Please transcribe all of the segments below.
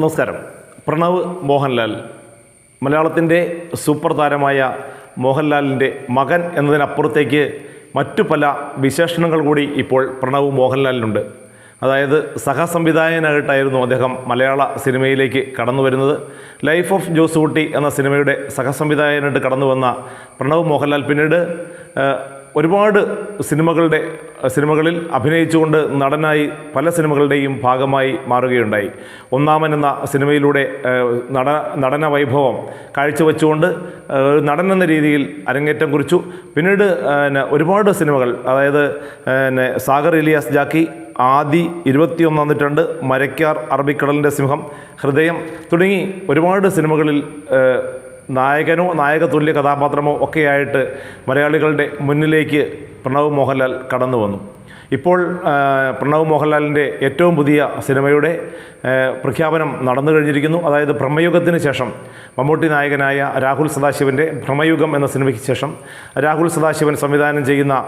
നമസ്കാരം. പ്രണവ് മോഹൻലാൽ മലയാളത്തിന്റെ സൂപ്പർ താരമായ മോഹൻലാലിന്റെ മകൻ എന്നതിനപ്പുറത്തേക്ക് മറ്റു പല വിശേഷണങ്ങൾ കൂടി ഇപ്പോൾ പ്രണവ് മോഹൻലാലിനുണ്ട്. അതായത് സഹസംവിധായകനായിട്ടായിരുന്നു അദ്ദേഹം മലയാള സിനിമയിലേക്ക് കടന്നു വരുന്നത്. ലൈഫ് ഓഫ് ജോസ് കുട്ടി എന്ന സിനിമയുടെ സഹസംവിധായകനായിട്ട് കടന്നു വന്ന പ്രണവ് മോഹൻലാൽ പിന്നീട് ഒരുപാട് സിനിമകളുടെ സിനിമകളിൽ അഭിനയിച്ചുകൊണ്ട് നടനായി പല സിനിമകളുടെയും ഭാഗമായി മാറുകയുണ്ടായി. ഒന്നാമൻ എന്ന സിനിമയിലൂടെ നട നടന വൈഭവം കാഴ്ചവെച്ചുകൊണ്ട് നടൻ എന്ന രീതിയിൽ അരങ്ങേറ്റം കുറിച്ചു. പിന്നീട് ഒരുപാട് സിനിമകൾ അതായത് സാഗർ ഇലിയാസ് ജാക്കി ആദി ഇരുപത്തിയൊന്നാം നൂറ്റാണ്ട് മരക്കാർ അറബിക്കടലിന്റെ സിംഹം ഹൃദയം തുടങ്ങി ഒരുപാട് സിനിമകളിൽ നായകനോ നായക തുല്യ കഥാപാത്രമോ ഒക്കെയായിട്ട് മലയാളികളുടെ മുന്നിലേക്ക് പ്രണവ് മോഹൻലാൽ കടന്നു വന്നു. ഇപ്പോൾ പ്രണവ് മോഹൻലാലിന്റെ ഏറ്റവും പുതിയ സിനിമയുടെ പ്രഖ്യാപനം നടന്നു കഴിഞ്ഞിരിക്കുന്നു. അതായത് ഭ്രമയുഗത്തിന് ശേഷം മമ്മൂട്ടി നായകനായ രാഹുൽ സദാശിവന്റെ ഭ്രമയുഗം എന്ന സിനിമയ്ക്ക് ശേഷം രാഹുൽ സദാശിവൻ സംവിധാനം ചെയ്യുന്ന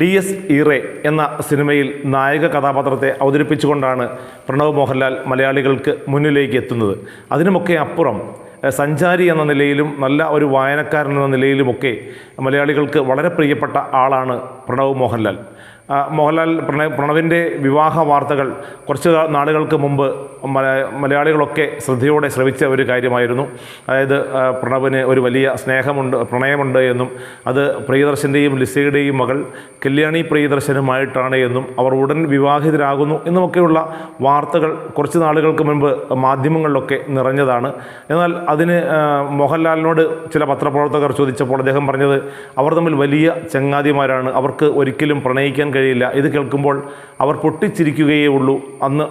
ഡി എസ് ഈറെ എന്ന സിനിമയിൽ നായക കഥാപാത്രത്തെ അവതരിപ്പിച്ചുകൊണ്ടാണ് പ്രണവ് മോഹൻലാൽ മലയാളികൾക്ക് മുന്നിലേക്ക് എത്തുന്നത്. അതിനുമൊക്കെ അപ്പുറം സഞ്ചാരി എന്ന നിലയിലും നല്ല ഒരു വായനക്കാരൻ എന്ന നിലയിലുമൊക്കെ മലയാളികൾക്ക് വളരെ പ്രിയപ്പെട്ട ആളാണ് പ്രണവ് മോഹൻലാൽ. മോഹൻലാൽ പ്രണവ് പ്രണവിന്റെ വിവാഹ വാർത്തകൾ കുറച്ച് നാളുകൾക്ക് മുമ്പ് മലയാളികളൊക്കെ ശ്രദ്ധയോടെ ശ്രവിച്ച ഒരു കാര്യമായിരുന്നു. അതായത് പ്രണവിന് ഒരു വലിയ സ്നേഹമുണ്ട് പ്രണയമുണ്ട് എന്നും അത് പ്രിയദർശന്റെയും ലിസയുടെയും മകൾ കല്യാണി പ്രിയദർശനുമായിട്ടാണ് എന്നും അവർ ഉടൻ വിവാഹിതരാകുന്നു എന്നുമൊക്കെയുള്ള വാർത്തകൾ കുറച്ച് നാളുകൾക്ക് മുൻപ് മാധ്യമങ്ങളിലൊക്കെ നിറഞ്ഞതാണ്. എന്നാൽ അതിന് മോഹൻലാലിനോട് ചില പത്രപ്രവർത്തകർ ചോദിച്ചപ്പോൾ അദ്ദേഹം പറഞ്ഞത് അവർ തമ്മിൽ വലിയ ചങ്ങാതിമാരാണ്. അവർക്ക് ഒരിക്കലും പ്രണയിക്കാൻ കഴിയില്ല. ഇത് കേൾക്കുമ്പോൾ അവർ പൊട്ടിച്ചിരിക്കുകയേ ഉള്ളൂ. അന്ന്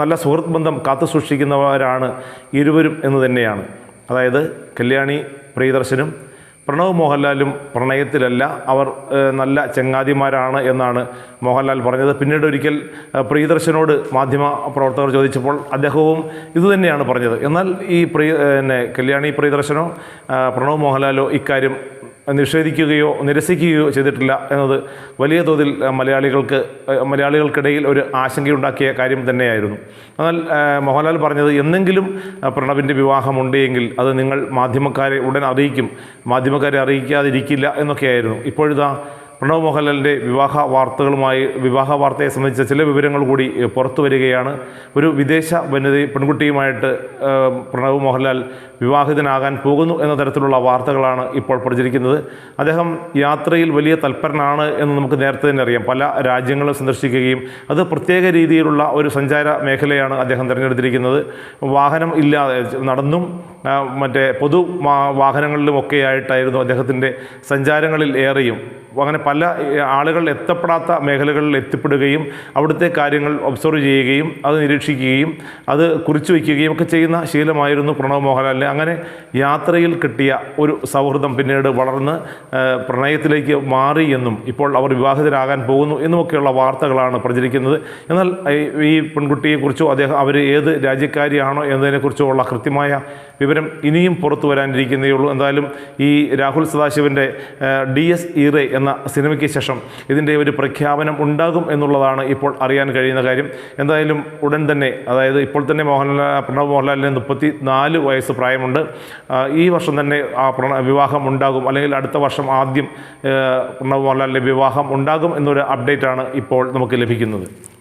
നല്ല സുഹൃത്ത് ബന്ധം കാത്തു സൂക്ഷിക്കുന്നവരാണ് ഇരുവരും എന്ന് തന്നെയാണ്. അതായത് കല്യാണി പ്രിയദർശനും പ്രണവ് മോഹൻലാലും പ്രണയത്തിലല്ല അവർ നല്ല ചങ്ങാതിമാരാണ് എന്നാണ് മോഹൻലാൽ പറഞ്ഞത്. പിന്നീട് ഒരിക്കൽ പ്രിയദർശനോട് മാധ്യമ പ്രവർത്തകർ ചോദിച്ചപ്പോൾ അദ്ദേഹവും ഇതുതന്നെയാണ് പറഞ്ഞത്. എന്നാൽ ഈ പ്രിയ പിന്നെ കല്യാണി പ്രിയദർശനോ പ്രണവ് മോഹൻലാലോ ഇക്കാര്യം നിഷേധിക്കുകയോ നിരസിക്കുകയോ ചെയ്തിട്ടില്ല എന്നത് വലിയ തോതിൽ മലയാളികൾക്ക് മലയാളികൾക്കിടയിൽ ഒരു ആശങ്കയുണ്ടാക്കിയ കാര്യം തന്നെയായിരുന്നു. എന്നാൽ മോഹൻലാൽ പറഞ്ഞത് എന്നെങ്കിലും പ്രണവിന്റെ വിവാഹമുണ്ട് എങ്കിൽ അത് നിങ്ങൾ മാധ്യമക്കാരെ ഉടൻ അറിയിക്കും. മാധ്യമക്കാരെ അറിയിക്കാതിരിക്കില്ല എന്നൊക്കെയായിരുന്നു. ഇപ്പോഴിതാ പ്രണവ് മോഹൻലാലിന്റെ വിവാഹ വാർത്തകളുമായി വിവാഹ വാർത്തയെ സംബന്ധിച്ച ചില വിവരങ്ങൾ കൂടി പുറത്തു വരികയാണ്. ഒരു വിദേശ വനിത പെൺകുട്ടിയുമായിട്ട് പ്രണവ് മോഹൻലാൽ വിവാഹിതനാകാൻ പോകുന്നു എന്ന തരത്തിലുള്ള വാർത്തകളാണ് ഇപ്പോൾ പ്രചരിക്കുന്നത്. അദ്ദേഹം യാത്രയിൽ വലിയ തൽപരനാണ് എന്ന് നമുക്ക് നേരത്തെ തന്നെ അറിയാം. പല രാജ്യങ്ങളും സന്ദർശിക്കുകയും അത് പ്രത്യേക രീതിയിലുള്ള ഒരു സഞ്ചാര മേഖലയാണ് അദ്ദേഹം തിരഞ്ഞെടുത്തിരിക്കുന്നത്. വാഹനം ഇല്ലാതെ നടന്നും മറ്റേ പൊതു വാഹനങ്ങളിലുമൊക്കെയായിട്ടായിരുന്നു അദ്ദേഹത്തിന്റെ സഞ്ചാരങ്ങളിൽ ഏറെയും അങ്ങനെ പല ആളുകൾ എത്തപ്പെടാത്ത മേഖലകളിൽ എത്തിപ്പെടുകയും അവിടുത്തെ കാര്യങ്ങൾ ഒബ്സർവ് ചെയ്യുകയും അത് നിരീക്ഷിക്കുകയും അത് കുറിച്ചു വയ്ക്കുകയും ഒക്കെ ചെയ്യുന്ന ശീലമായിരുന്നു പ്രണവ് മോഹൻലാലിന് അങ്ങനെ യാത്രയിൽ കിട്ടിയ ഒരു സൗഹൃദം പിന്നീട് വളർന്ന് പ്രണയത്തിലേക്ക് മാറി എന്നും ഇപ്പോൾ അവർ വിവാഹിതരാകാൻ പോകുന്നു എന്നുമൊക്കെയുള്ള വാർത്തകളാണ് പ്രചരിക്കുന്നത്. എന്നാൽ ഈ- പെൺകുട്ടിയെക്കുറിച്ചോ അദ്ദേഹം അവർ ഏത് രാജ്യക്കാരിയാണോ എന്നതിനെക്കുറിച്ചോ ഉള്ള കൃത്യമായ വിവരം ഇനിയും പുറത്തു വരാനിരിക്കുന്നേ ഉള്ളൂ എന്തായാലും ഈ രാഹുൽ സദാശിവന്റെ ഡി എസ് ഇറേ എന്ന സിനിമയ്ക്ക് ശേഷം ഇതിന്റെ ഒരു പ്രഖ്യാപനം ഉണ്ടാകും എന്നുള്ളതാണ് ഇപ്പോൾ അറിയാൻ കഴിയുന്ന കാര്യം. എന്തായാലും ഉടൻ തന്നെ അതായത് ഇപ്പോൾ തന്നെ മോഹൻലാൽ പ്രണവ് മോഹൻലാലിന് മുപ്പത്തി നാല് വയസ്സ് പ്രായമുണ്ട്. ഈ വർഷം തന്നെ ആ പ്രണ വിവാഹം ഉണ്ടാകും. അല്ലെങ്കിൽ അടുത്ത വർഷം ആദ്യം പ്രണവ് മോഹൻലാലിന്റെ വിവാഹം ഉണ്ടാകും എന്നൊരു അപ്ഡേറ്റാണ് ഇപ്പോൾ നമുക്ക് ലഭിക്കുന്നത്.